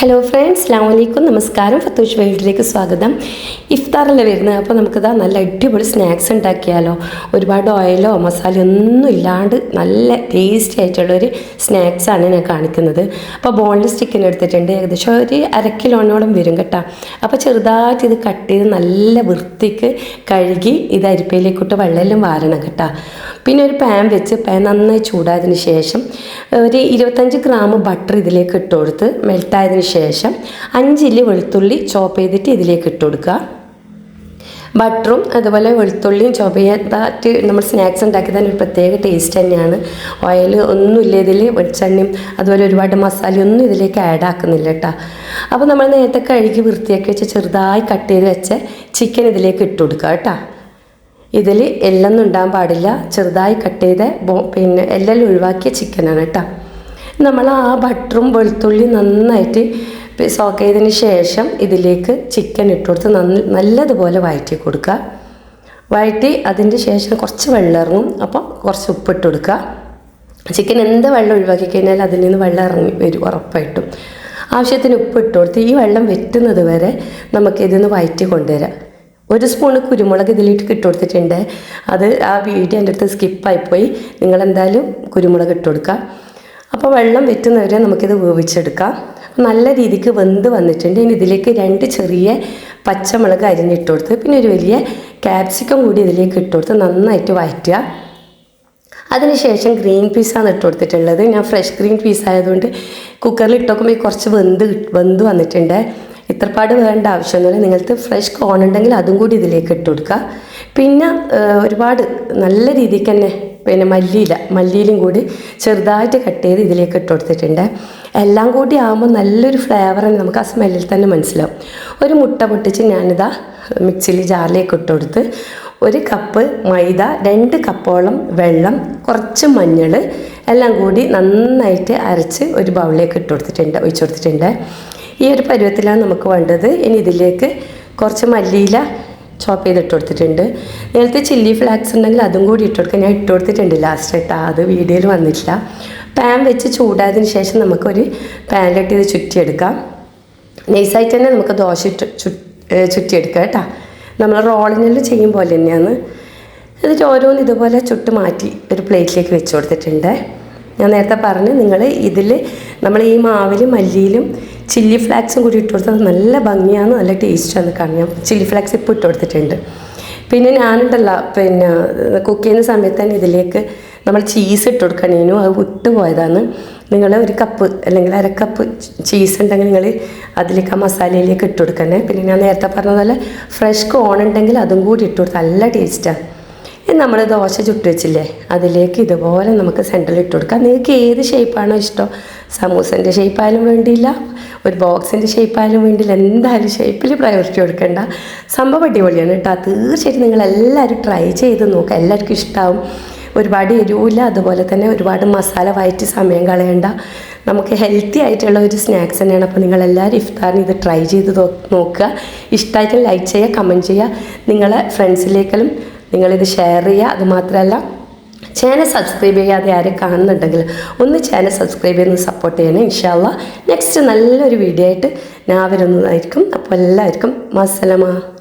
Hello friends അസ്ലാമലൈക്കും നമസ്കാരം. ഫത്തൂഷ് വേൾഡിലേക്ക് സ്വാഗതം. ഇഫ്താറല്ലേ വരുന്നത്? അപ്പോൾ നമുക്കിതാ നല്ല അടിപൊളി സ്നാക്സ് ഉണ്ടാക്കിയാലോ? ഒരുപാട് ഓയിലോ മസാലയോ ഒന്നും ഇല്ലാണ്ട് നല്ല ടേസ്റ്റി ആയിട്ടുള്ളൊരു സ്നാക്സാണ് ഞാൻ കാണിക്കുന്നത്. അപ്പോൾ ബോൺലെസ് ചിക്കൻ എടുത്തിട്ടുണ്ട്. ഏകദേശം ഒരു അര കിലോനോളം വരും കേട്ടോ. അപ്പോൾ ചെറുതായിട്ട് ഇത് കട്ട് ചെയ്ത് നല്ല വൃത്തിക്ക് കഴുകി ഇത് അരിപ്പയിലേക്കിട്ട് വെള്ളമെല്ലാം വാരണം കേട്ടോ. പിന്നെ ഒരു പാൻ വെച്ച് പാൻ നന്നായി ചൂടായതിന് ശേഷം ഒരു ഇരുപത്തഞ്ച് ഗ്രാം ബട്ടർ ഇതിലേക്ക് ഇട്ട് കൊടുത്ത് മെൽട്ടായതിന് ശേഷം അഞ്ചില്ലി വെളുത്തുള്ളി ചോപ്പ് ചെയ്തിട്ട് ഇതിലേക്ക് ഇട്ട് കൊടുക്കുക. ബട്ടറും അതുപോലെ വെളുത്തുള്ളിയും ചെയ്തായിട്ട് നമ്മൾ സ്നാക്സ് ഉണ്ടാക്കിയതിന് ഒരു പ്രത്യേക ടേസ്റ്റ് തന്നെയാണ്. ഓയിൽ ഒന്നുമില്ല ഇതിൽ വെളിച്ചെണ്ണയും അതുപോലെ ഒരുപാട് മസാലയൊന്നും ഇതിലേക്ക് ആഡ് ആക്കുന്നില്ല കേട്ടോ അപ്പോൾ നമ്മൾ നേരത്തെ കഴുകി വൃത്തിയാക്കി വെച്ച് ചെറുതായി കട്ട് ചെയ്ത് വെച്ച ചിക്കൻ ഇതിലേക്ക് ഇട്ട് കൊടുക്കുക കേട്ടോ ഇതിൽ എല്ലൊന്നും ഉണ്ടാൻ പാടില്ല. ചെറുതായി കട്ട് ചെയ്ത പിന്നെ എല്ലാം ഒഴിവാക്കിയ ചിക്കനാണ് കേട്ടോ. നമ്മൾ ആ ബട്ടറും വെളുത്തുള്ളിയും നന്നായിട്ട് സോക്ക് ചെയ്തതിന് ശേഷം ഇതിലേക്ക് ചിക്കൻ ഇട്ട് കൊടുത്ത് നല്ലതുപോലെ വഴറ്റി കൊടുക്കുക. വഴറ്റി അതിന്റെ ശേഷം കുറച്ച് വെള്ളം ഇറങ്ങും. അപ്പോൾ കുറച്ച് ഉപ്പിട്ട് കൊടുക്കുക. ചിക്കൻ എന്ത് വെള്ളം ഒഴിവാക്കി കഴിഞ്ഞാൽ അതിൽ നിന്ന് വെള്ളം ഇറങ്ങി വരും ഉറപ്പായിട്ടും. ആവശ്യത്തിന് ഉപ്പ് ഇട്ട് കൊടുത്ത് ഈ വെള്ളം വെറ്റുന്നത് വരെ നമുക്ക് നിന്ന് വയറ്റി കൊണ്ടുവരാം. ഒരു സ്പൂണ് കുരുമുളക് ഇതിലിട്ട് ഇട്ട് കൊടുത്തിട്ടുണ്ട്. അത് ആ വീഡിയോ എന്റെ അടുത്ത് സ്കിപ്പായിപ്പോയി നിങ്ങളെന്തായാലും കുരുമുളക് ഇട്ട് കൊടുക്കുക. അപ്പോൾ വെള്ളം വെറ്റുന്നവരെ നമുക്കിത് വേവിച്ചെടുക്കാം. നല്ല രീതിക്ക് വെന്ത് വന്നിട്ടുണ്ട്. ഇനി ഇതിലേക്ക് രണ്ട് ചെറിയ പച്ചമുളക് അരിഞ്ഞിട്ട് കൊടുത്ത് പിന്നെ ഒരു വലിയ ക്യാപ്സിക്കം കൂടി ഇതിലേക്ക് ഇട്ട് കൊടുത്ത് നന്നായിട്ട് വഴറ്റുക. അതിനുശേഷം ഗ്രീൻ പീസാണ് ഇട്ട് കൊടുത്തിട്ടുള്ളത്. ഞാൻ ഫ്രഷ് ഗ്രീൻ പീസ് ആയതുകൊണ്ട് കുക്കറിൽ ഇട്ടൊക്കുമ്പോൾ കുറച്ച് വെന്ത് വെന്ത് വന്നിട്ടുണ്ട്. ഇത്രപ്പാട് വേണ്ട ആവശ്യമൊന്നുമില്ല. നിങ്ങൾക്ക് ഫ്രഷ് കോൺ ഉണ്ടെങ്കിൽ അതും കൂടി ഇതിലേക്ക് ഇട്ട് കൊടുക്കുക. പിന്നെ ഒരുപാട് നല്ല രീതിക്ക് തന്നെ പിന്നെ മല്ലിയില മല്ലിയിലും കൂടി ചെറുതായിട്ട് കട്ട് ചെയ്ത് ഇതിലേക്ക് ഇട്ട് കൊടുത്തിട്ടുണ്ട്. എല്ലാം കൂടി ആകുമ്പോൾ നല്ലൊരു ഫ്ലേവർ തന്നെ നമുക്ക് ആ സ്മെല്ലിൽ തന്നെ മനസ്സിലാവും. ഒരു മുട്ട പൊട്ടിച്ച് ഞാനിതാ മിക്സിയിൽ ജാറിലേക്ക് ഇട്ട് കൊടുത്ത് ഒരു കപ്പ് മൈദ രണ്ട് കപ്പോളം വെള്ളം കുറച്ച് മഞ്ഞൾ എല്ലാം കൂടി നന്നായിട്ട് അരച്ച് ഒരു ബൗളിലേക്ക് ഇട്ട് കൊടുത്തിട്ടുണ്ട് ഒഴിച്ചു കൊടുത്തിട്ടുണ്ട്. ഈ ഒരു പരുവത്തിലാണ് നമുക്ക് വേണ്ടത്. ഇനി ഇതിലേക്ക് കുറച്ച് മല്ലിയില ചോപ്പ് ചെയ്തിട്ട് കൊടുത്തിട്ടുണ്ട്. നേരത്തെ ചില്ലി ഫ്ലാക്സ് ഉണ്ടെങ്കിൽ അതും കൂടി ഇട്ട് കൊടുക്കുക ഞാൻ ഇട്ട് കൊടുത്തിട്ടുണ്ട് ലാസ്റ്റ് കേട്ടോ അത് വീഡിയോയിൽ വന്നിട്ടില്ല. പാൻ വെച്ച് ചൂടായതിന് ശേഷം നമുക്കൊരു പാനിലിട്ട് ഇത് ചുറ്റിയെടുക്കാം. നൈസായിട്ട് തന്നെ നമുക്ക് ദോശ ഇട്ട് ചുറ്റിയെടുക്കാം കേട്ടോ. നമ്മൾ റോളിനെല്ലാം ചെയ്യും പോലെ തന്നെയാണ്. എന്നിട്ട് ഓരോന്ന് ഇതുപോലെ ചുട്ട് മാറ്റി ഒരു പ്ലേറ്റിലേക്ക് വെച്ച് കൊടുത്തിട്ടുണ്ട്. ഞാൻ നേരത്തെ പറഞ്ഞു നിങ്ങൾ ഇതിൽ നമ്മൾ ഈ മാവിലും മല്ലിയിലും ചില്ലി ഫ്ലാക്സും കൂടി ഇട്ട് കൊടുത്താൽ നല്ല ഭംഗിയാണ് നല്ല ടേസ്റ്റാണ് കാരണം ചില്ലി ഫ്ലാക്സ് ഇപ്പോൾ ഇട്ട് കൊടുത്തിട്ടുണ്ട്. പിന്നെ ഞാനുണ്ടല്ലോ പിന്നെ കുക്ക് ചെയ്യുന്ന സമയത്ത് തന്നെ ഇതിലേക്ക് നമ്മൾ ചീസ് ഇട്ട് കൊടുക്കണേനു അത് വിട്ടു പോയതാണ്. നിങ്ങൾ ഒരു കപ്പ് അല്ലെങ്കിൽ അരക്കപ്പ് കപ്പ് ചീസ് ഉണ്ടെങ്കിൽ നിങ്ങൾ അതിലേക്ക് ആ മസാലയിലേക്ക് ഇട്ട് കൊടുക്കണേ. പിന്നെ ഞാൻ നേരത്തെ പറഞ്ഞ പോലെ ഫ്രഷ് കോൺ ഉണ്ടെങ്കിൽ അതും കൂടി ഇട്ട് കൊടുത്താൽ നല്ല ടേസ്റ്റാണ് നമ്മൾ ദോശ ചുട്ട് വെച്ചില്ലേ അതിലേക്ക് ഇതുപോലെ നമുക്ക് സെന്ററിൽ ഇട്ട് കൊടുക്കാം. നിങ്ങൾക്ക് ഏത് ഷേപ്പാണോ ഇഷ്ടം. സമൂസന്റെ ഷേപ്പായാലും വേണ്ടിയില്ല ഒരു ബോക്സിന്റെ ഷേപ്പായാലും വേണ്ടിയില്ല എന്തായാലും ഷേപ്പിൽ പ്രയോറിറ്റി കൊടുക്കേണ്ട. സംഭവം അടിപൊളിയാണ് കേട്ടോ. തീർച്ചയായിട്ടും നിങ്ങൾ എല്ലാവരും ട്രൈ ചെയ്ത് നോക്കുക എല്ലാവർക്കും ഇഷ്ടമാവും ഒരുപാട് എരിവില്ല അതുപോലെ തന്നെ ഒരുപാട് മസാല വയറ്റി സമയം കളയണ്ട. നമുക്ക് ഹെൽത്തി ആയിട്ടുള്ള ഒരു സ്നാക്സ് തന്നെയാണ്. അപ്പോൾ നിങ്ങളെല്ലാവരും ഇഫ്താറിന് ഇത് ട്രൈ ചെയ്ത് നോക്കുക. ഇഷ്ടമായിട്ട് ലൈക്ക് ചെയ്യുക കമന്റ് ചെയ്യുക. നിങ്ങളെ ഫ്രണ്ട്സിലേക്കെല്ലാം നിങ്ങളിത് ഷെയർ ചെയ്യുക. അതുമാത്രമല്ല ചാനൽ സബ്സ്ക്രൈബ് ചെയ്യാതെ ആരും കാണുന്നുണ്ടെങ്കിൽ ഒന്ന് ചാനൽ സബ്സ്ക്രൈബ് ചെയ്ത് സപ്പോർട്ട് ചെയ്യണം. ഇൻഷാല്ല നെക്സ്റ്റ് നല്ലൊരു വീഡിയോ ആയിട്ട് ഞാൻ വരുന്നതായിരിക്കും അപ്പോൾ എല്ലാവർക്കും മസലമ